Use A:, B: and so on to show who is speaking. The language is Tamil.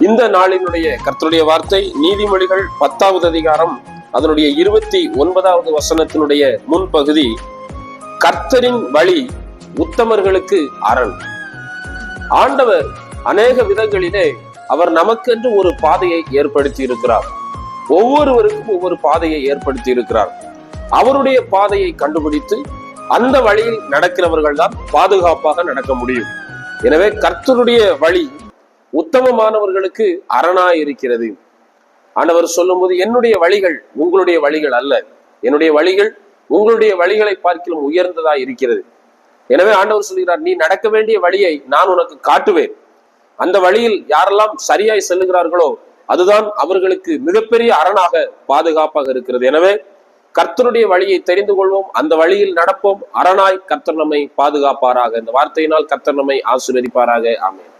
A: இந்த நாளினுடைய கர்த்தருடைய வார்த்தை நீதிமொழிகள் பத்தாவது அதிகாரம் அதனுடைய இருபத்தி ஒன்பதாவது வசனத்தினுடைய முன்பகுதி கர்த்தரின் வழி உத்தமர்களுக்கு அரண். ஆண்டவர் அநேக விதங்களிலே அவர் நமக்கென்று ஒரு பாதையை ஏற்படுத்தி இருக்கிறார் ஒவ்வொருவருக்கும் ஒவ்வொரு பாதையை ஏற்படுத்தி இருக்கிறார் அவருடைய பாதையை கண்டுபிடித்து அந்த வழியில் நடக்கிறவர்கள் தான் பாதுகாப்பாக நடக்க முடியும். எனவே கர்த்தருடைய வழி உத்தமமானவர்களுக்கு அரணா இருக்கிறது ஆண்டவர் சொல்லும்போது என்னுடைய வழிகள் உங்களுடைய வழிகள் அல்ல. என்னுடைய வழிகள் உங்களுடைய வழிகளை பார்க்கிலும் உயர்ந்ததா இருக்கிறது. எனவே ஆண்டவர் சொல்கிறார் நீ நடக்க வேண்டிய வழியை நான் உனக்கு காட்டுவேன். அந்த வழியில் யாரெல்லாம் சரியாய் செல்லுகிறார்களோ அதுதான் அவர்களுக்கு மிகப்பெரிய அரணாக பாதுகாப்பாக இருக்கிறது. எனவே கர்த்தருடைய வழியை தெரிந்து கொள்வோம். அந்த வழியில் நடப்போம். அரணாய் கர்த்தர் நம்மை பாதுகாப்பாராக. இந்த வார்த்தையினால் கர்த்தர் நம்மை ஆசீர்வதிப்பாராக. ஆமேன்.